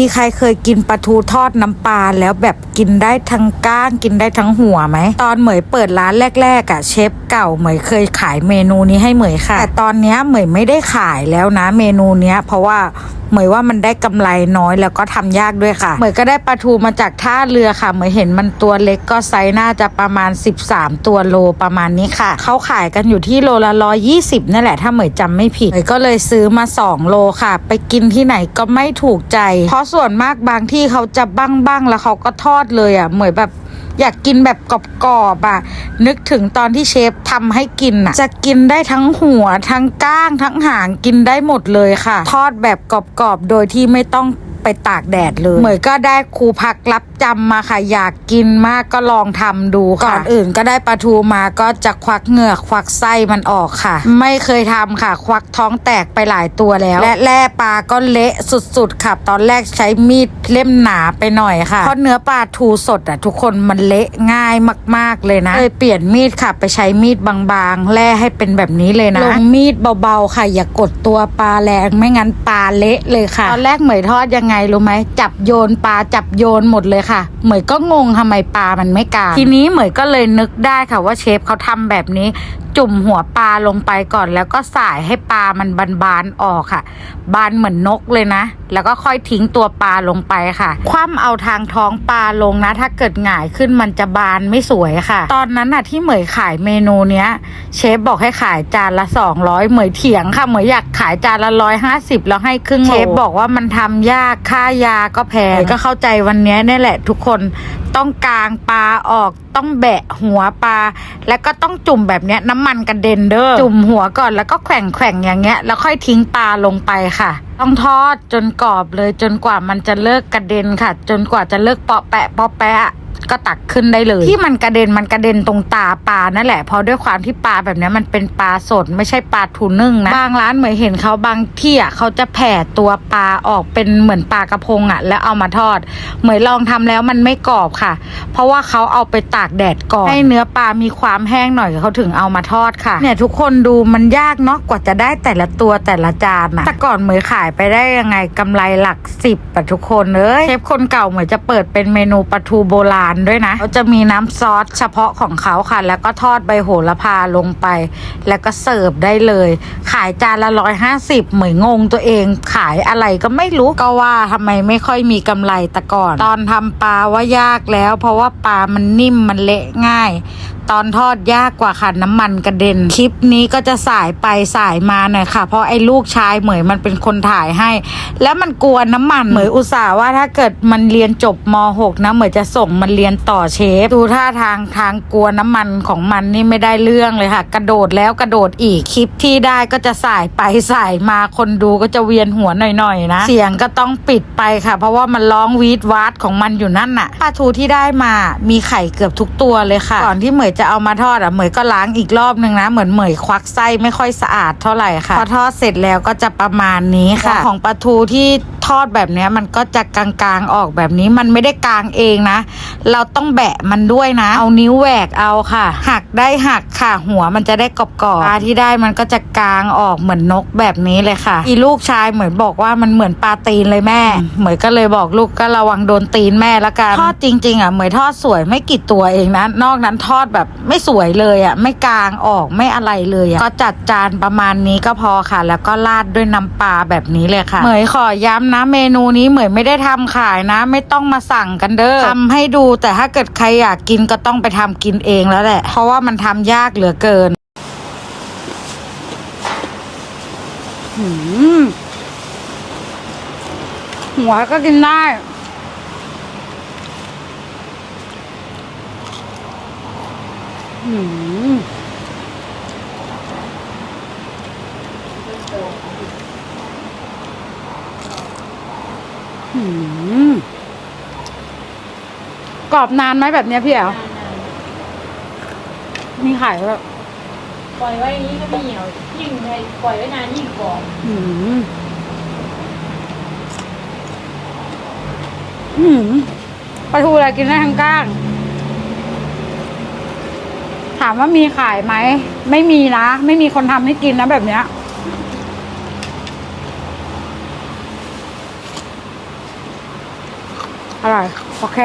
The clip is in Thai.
มีใครเคยกินปลาทูทอดน้ำปลาแล้วแบบกินได้ทั้งก้างกินได้ทั้งหัวไหม ตอนเหมยเปิดร้านแรกๆอะเชฟเก่าเหมยเคยขายเมนูนี้ให้เหมยค่ะ แต่ตอนนี้เหมยไม่ได้ขายแล้วนะเมนูเนี้ย เพราะว่าเหมยว่ามันได้กำไรน้อยแล้วก็ทำยากด้วยค่ะ เหมยก็ได้ปลาทูมาจากท่าเรือค่ะ เหมยเห็นมันตัวเล็กก็ไซส์น่าจะประมาณ 13 ตัวโลประมาณนี้ค่ะ เขาขายกันอยู่ที่โลละร้อยี่สิบนั่นแหละถ้าเหมยจำไม่ผิดเหมยก็เลยซื้อมา 2 โลค่ะ ไปกินที่ไหนก็ไม่ถูกใจเพราะส่วนมากบางที่เขาจะบ้างบ้งๆแล้วเขาก็ทอดเลยอะเหมือนแบบอยากกินแบบกรอบๆอะ นึกถึงตอนที่เชฟทำให้กินอะ จะกินได้ทั้งหัว ทั้งก้าง ทั้งหางกินได้หมดเลยค่ะ ทอดแบบกรอบๆ โดยที่ไม่ต้อง ไปตากแดดเลยเหมยก็ได้ครูพักรับจำมาค่ะอยากกินมากก็ลองทำดูค่ะก่อนอื่นก็ได้ปลาทูมาก็จะควักเหงือกควักไส้มันออกค่ะ ไม่เคยทำค่ะ ควักท้องแตกไปหลายตัวแล้ว และแล่ปลาก็เละสุดๆค่ะ ตอนแรกใช้มีดเล่มหนาไปหน่อยค่ะเพราะเนื้อปลาทูสดอะทุกคนมันเละง่ายมาก ๆเลยนะเลยเปลี่ยนมีดค่ะ ไปใช้มีดบางๆแล่ให้เป็นแบบนี้เลยนะลงมีดเบาๆค่ะ อย่ากดตัวปลาแรงไม่งั้นปลาเละเลยค่ะตอนแรกเหมยทอดยังไงรู้ไหมจับโยนปลาจับโยนหมดเลยค่ะ เหมยก็งงทำไมปลามันไม่กลางทีนี้เหมยก็เลยนึกได้ค่ะว่าเชฟเขาทำแบบนี้ จุ่มหัวปลาลงไปก่อนแล้วก็สายให้ปลามันบานๆออกค่ะ บานเหมือนนกเลยนะ แล้วก็ค่อยทิ้งตัวปลาลงไปค่ะ คว่ำเอาทางท้องปลาลงนะ ถ้าเกิดหงายขึ้นมันจะบานไม่สวยค่ะ ตอนนั้นน่ะที่เหมยขายเมนูเนี้ย เชฟบอกให้ขายจานละ 200 เหมยเถียงค่ะ เหมยอยากขายจานละร้อยห้าสิบแล้วให้ครึ่งโลเชฟบอกว่ามันทำยากค่ายาก็แพงเหมยก็เข้าใจวันเนี้ยนี่แหละ ทุกคน ต้องกางปลาออกต้องแบะหัวปลาแล้วก็ต้องจุ่มแบบเนี้ยน้ำมันกระเด็นเด้อจุ่มหัวก่อนแล้วก็แข่งแข่งอย่างเงี้ยแล้วค่อยทิ้งปลาลงไปค่ะ ต้องทอดจนกรอบเลยจนกว่ามันจะเลิกกระเด็นค่ะ จนกว่าจะเลิกเปาะแปะเปาะแปะก็ตักขึ้นได้เลย ที่มันกระเด็นมันกระเด็นตรงตาปลานั่นแหละเพราะด้วยความที่ปลาแบบนี้มันเป็นปลาสดไม่ใช่ปลาทูนึ่งนะบางร้านเหมือนเห็นเขาบางที่อะเขาจะแผ่ตัวปลาออกเป็นเหมือนปลากระพงอะ แล้วเอามาทอด เหมือนลองทำแล้วมันไม่กรอบค่ะ เพราะว่าเขาเอาไปตากแดดก่อนให้เนื้อปลามีความแห้งหน่อยเขาถึงเอามาทอดค่ะเนี่ยทุกคนดูมันยากเนาะกว่าจะได้แต่ละตัวแต่ละจานอะแต่ก่อนเหมยขายไปได้ยังไงกำไรหลักสิบอะทุกคนเอ้ยเชฟคนเก่าเหมือนจะเปิดเป็นเมนูปลาทูโบราณด้วยนะเขาจะมีน้ำซอสเฉพาะของเขาค่ะ แล้วก็ทอดใบโหระพาลงไป แล้วก็เสิร์ฟได้เลย ขายจานละร้อยห้าสิบเหมยงงตัวเอง ขายอะไรก็ไม่รู้ก็ว่าทำไมไม่ค่อยมีกำไรแต่ก่อน ตอนทำปลาว่ายากแล้ว เพราะว่าปลามันนิ่มมันเละง่าย ตอนทอดยากกว่าค่ะน้ำมันกระเด็น คลิปนี้ก็จะสายไปสายมาหน่อยค่ะ เพราะไอ้ลูกชายเหมยมันเป็นคนถ่ายให้ แล้วมันกลัวน้ำมันเหมยอุตส่าห์ว่าถ้าเกิดมันเรียนจบม .6 นะเหมยจะส่งมันเรียนต่อเชฟ ดูท่าทางทางกลัวน้ำมันของมันนี่ไม่ได้เรื่องเลยค่ะ กระโดดแล้วกระโดดอีกคลิปที่ได้ก็จะสายไปสายมาคนดูก็จะเวียนหัวหน่อยๆนะ เสียงก็ต้องปิดไปค่ะ เพราะว่ามันร้องวีดวาดของมันอยู่นั่นน่ะปลาทูที่ได้มามีไข่เกือบทุกตัวเลยค่ะก่อนที่เหมยจะเอามาทอดอะเหมยก็ล้างอีกรอบนึงนะเหมือนเหมยควักไส้ไม่ค่อยสะอาดเท่าไหร่ค่ะพอทอดเสร็จแล้วก็จะประมาณนี้ค่ะ ของปลาทูที่ ทอดแบบเนี้ยมันก็จะกลางๆออกแบบนี้มันไม่ได้กลางเองนะ เราต้องแบะมันด้วยนะ เอานิ้วแหวกเอาค่ะ หักได้หักค่ะ หัวมันจะได้กรอบๆปลาที่ได้มันก็จะกลางออกเหมือนนกแบบนี้เลยค่ะ อีลูกชายเหมือนบอกว่ามันเหมือนปลาตีนเลยแม่ เหมยก็เลยบอกลูกก็ระวังโดนตีนแม่ละกันทอดจริง ๆอะเหมยทอดสวยไม่กี่ตัวเองนะนอกนั้นทอดแบบไม่สวยเลยอะไม่กลางออกไม่อะไรเลยอะก็จัดจานประมาณนี้ก็พอค่ะ แล้วก็ราดด้วยน้ำปลาแบบนี้เลยค่ะเหมยขอย้ำนะเมนูนี้เหมยไม่ได้ทำขายนะ ไม่ต้องมาสั่งกันเด้อทำให้ดูแต่ถ้าเกิดใครอยากกินก็ต้องไปทำกินเองแล้วแหละ เพราะว่ามันทำยากเหลือเกินหัวก็กินได้หืม กรอบนานไหมแบบเนี้ยพี่แอ๋วมีไข่แบบปล่อยไว้อย่างนี้ก็ไม่เหี่ยว ยิ่งไงปล่อยไว้นานยิ่งกรอบหืมหืมปลาทูอะไรกินได้ทั้งก้าง ถามว่ามีขายไหม ไม่มีนะ ไม่มีคนทำให้กินนะแบบเนี้ย อร่อย โอเค